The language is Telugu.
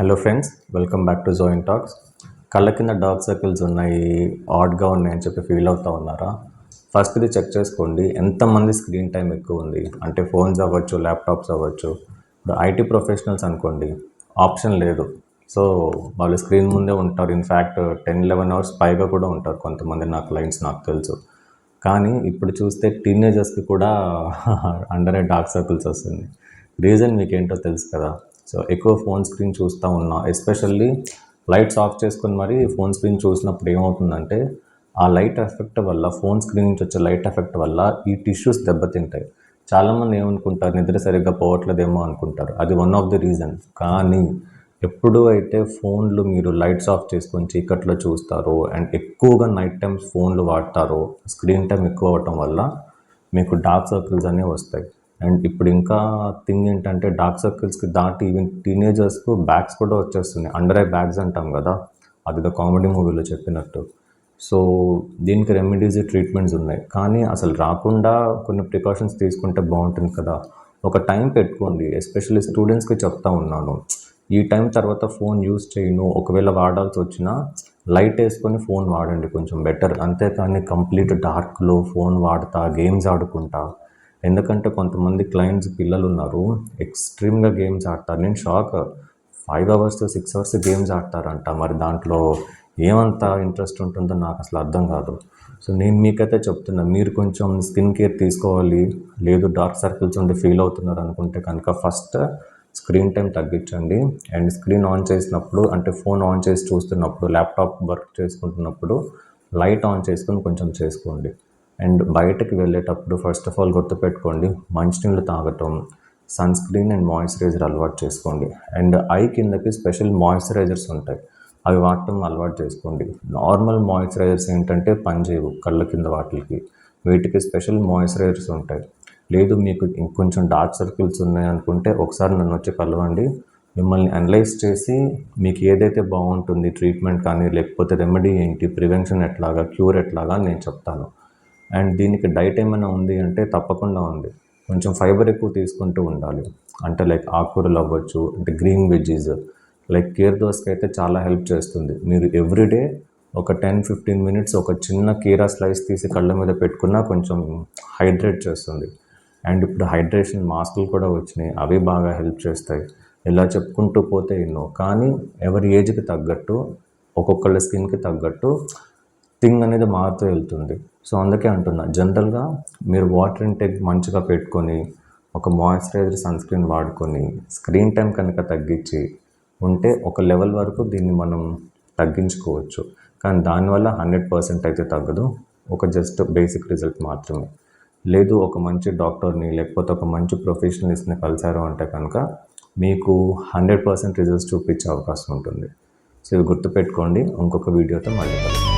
Hello friends welcome back to join talks కళ్ళ కింద డార్క్ సర్కిల్స్ ఉన్నాయి ఆడ్గా ఉన్నాయి అని చెప్పి ఫీల్ అవుతా ఉన్నారా? ఫస్ట్ ఇది చెక్ చేసుకోండి ఎంతమంది స్క్రీన్ టైం ఎక్కువ ఉంది? అంటే ఫోన్స్ అవ్వచ్చు ల్యాప్టాప్స్ అవ్వచ్చు. ఇప్పుడు ఐటీ ప్రొఫెషనల్స్ అనుకోండి ఆప్షన్ లేదు. సో వాళ్ళు స్క్రీన్ ముందే ఉంటారు ఇన్ఫ్యాక్ట్ టెన్ లెవెన్ అవర్స్ పైగా కూడా ఉంటారు కొంతమంది నా క్లయింట్స్ నాకు తెలుసు. కానీ ఇప్పుడు చూస్తే టీనేజర్స్కి కూడా అండరే డార్క్ సర్కిల్స్ వస్తుంది. రీజన్ మీకేంటో తెలుసు కదా? సో ఎక్కువ ఫోన్ స్క్రీన్ చూస్తూ ఉన్నా ఎస్పెషల్లీ లైట్స్ ఆఫ్ చేసుకొని మరి ఫోన్ స్క్రీన్ చూసినప్పుడు ఏమవుతుందంటే ఆ లైట్ ఎఫెక్ట్ వల్ల ఫోన్ స్క్రీన్ నుంచి వచ్చే లైట్ ఎఫెక్ట్ వల్ల ఈ టిష్యూస్ దెబ్బతింటాయి. చాలామంది ఏమనుకుంటారు నిద్ర సరిగ్గా పోవట్లేదేమో అనుకుంటారు. అది వన్ ఆఫ్ ది రీజన్ కానీ ఎప్పుడు అయితే ఫోన్లు మీరు లైట్స్ ఆఫ్ చేసుకొని చీకట్లో చూస్తారో అండ్ ఎక్కువగా నైట్ టైమ్స్ ఫోన్లు వాడతారో స్క్రీన్ టైం ఎక్కువ అవ్వటం వల్ల మీకు డార్క్ సర్కిల్స్ అనేవి వస్తాయి. అండ్ ఇప్పుడు ఇంకా థింగ్ ఏంటంటే డార్క్ సర్కిల్స్కి దాటి ఈవెన్ టీనేజర్స్కు బ్యాగ్స్ కూడా వచ్చేస్తున్నాయి. అండర్ ఐ బ్యాగ్స్ అంటాం కదా అది కామెడీ మూవీలో చెప్పినట్టు. సో దీనికి రెమెడీస్ ట్రీట్మెంట్స్ ఉన్నాయి. కానీ అసలు రాకుండా కొన్ని ప్రికాషన్స్ తీసుకుంటే బాగుంటుంది కదా. ఒక టైం పెట్టుకోండి. ఎస్పెషల్లీ స్టూడెంట్స్కి చెప్తా ఉన్నాను. ఈ టైం తర్వాత ఫోన్ యూస్ చేయను. ఒకవేళ వాడాల్సి వచ్చినా లైట్ వేసుకొని ఫోన్ వాడండి కొంచెం బెటర్ అంతేకాని కంప్లీట్ డార్క్లో ఫోన్ వాడతా గేమ్స్ ఆడుకుంటా. ఎందుకంటే కొంతమంది క్లయింట్స్ పిల్లలు ఉన్నారు ఎక్స్ట్రీమ్గా గేమ్స్ ఆడతారు. నేను shock five hours six hours games ఆడతారంట. మరి దాంట్లో ఏమంత ఇంట్రెస్ట్ ఉంటుందో నాకు అసలు అర్థం కాదు. సో నేను మీకైతే చెప్తున్నా మీరు కొంచెం స్కిన్ కేర్ తీసుకోవాలి. లేదు డార్క్ సర్కిల్స్ ఉండి ఫీల్ అవుతున్నారు అనుకుంటే కనుక ఫస్ట్ స్క్రీన్ టైం తగ్గించండి. అండ్ స్క్రీన్ ఆన్ చేసినప్పుడు అంటే ఫోన్ ఆన్ చేసి చూస్తున్నప్పుడు ల్యాప్టాప్ వర్క్ చేసుకుంటున్నప్పుడు లైట్ ఆన్ చేసుకొని కొంచెం చేసుకోండి. అండ్ బయటకు వెళ్ళేటప్పుడు ఫస్ట్ ఆఫ్ ఆల్ గుర్తుపెట్టుకోండి మంచినీళ్ళు తాగటం సన్ స్క్రీన్ అండ్ మాయిశ్చరైజర్ అలవాటు చేసుకోండి. అండ్ ఐ కిందకి స్పెషల్ మాయిశ్చరైజర్స్ ఉంటాయి అవి వాడటం అలవాటు చేసుకోండి. నార్మల్ మాయిశ్చరైజర్స్ ఏంటంటే పనిచేయవు కళ్ళ కింద వాటికి. వీటికి స్పెషల్ మాయిశ్చరైజర్స్ ఉంటాయి. లేదు మీకు ఇంకొంచెం డార్క్ సర్కిల్స్ ఉన్నాయి అనుకుంటే ఒకసారి నన్ను వచ్చి కలవండి. మిమ్మల్ని అనలైజ్ చేసి మీకు ఏదైతే బాగుంటుంది ట్రీట్మెంట్ కానీ లేకపోతే రెమెడీ ఏంటి ప్రివెన్షన్ ఎట్లాగా క్యూర్ ఎట్లాగా నేను చెప్తాను. అండ్ దీనికి డైట్ ఏమైనా ఉంది అంటే తప్పకుండా ఉంది. కొంచెం ఫైబర్ ఎక్కువ తీసుకుంటూ ఉండాలి. అంటే లైక్ ఆకుకూరలు అవ్వచ్చు అంటే గ్రీన్ వెజ్జీస్ లైక్ కీర దోసకి అయితే చాలా హెల్ప్ చేస్తుంది. మీరు ఎవ్రీడే ఒక టెన్ ఫిఫ్టీన్ మినిట్స్ ఒక చిన్న కీరా స్లైస్ తీసి కళ్ళ మీద పెట్టుకున్నా కొంచెం హైడ్రేట్ చేస్తుంది. అండ్ ఇప్పుడు హైడ్రేషన్ మాస్కులు కూడా వచ్చినాయి. అవి బాగా హెల్ప్ చేస్తాయి. ఇలా చెప్పుకుంటూ పోతే ఎన్నో. కానీ ఎవరి ఏజ్కి తగ్గట్టు ఒక్కొక్కళ్ళ స్కిన్కి తగ్గట్టు థింగ్ అనేది మారుతూ వెళ్తుంది. సో అందుకే అంటున్నా జనరల్గా మీరు వాటర్ ఇంటేక్ మంచిగా పెట్టుకొని ఒక మాయిశ్చరైజర్ సన్ స్క్రీన్ వాడుకొని స్క్రీన్ టైం కనుక తగ్గించి ఉంటే ఒక లెవెల్ వరకు దీన్ని మనం తగ్గించుకోవచ్చు. కానీ దానివల్ల హండ్రెడ్ పర్సెంట్ అయితే తగ్గదు. ఒక జస్ట్ బేసిక్ రిజల్ట్ మాత్రమే. లేదు ఒక మంచి డాక్టర్ని లేకపోతే ఒక మంచి ప్రొఫెషనలిస్ట్ని కలిసారు అంటే కనుక మీకు హండ్రెడ్ పర్సెంట్ రిజల్ట్స్ చూపించే అవకాశం ఉంటుంది. సో ఇవి గుర్తుపెట్టుకోండి. ఇంకొక వీడియోతో మళ్ళీ కలుగుతాం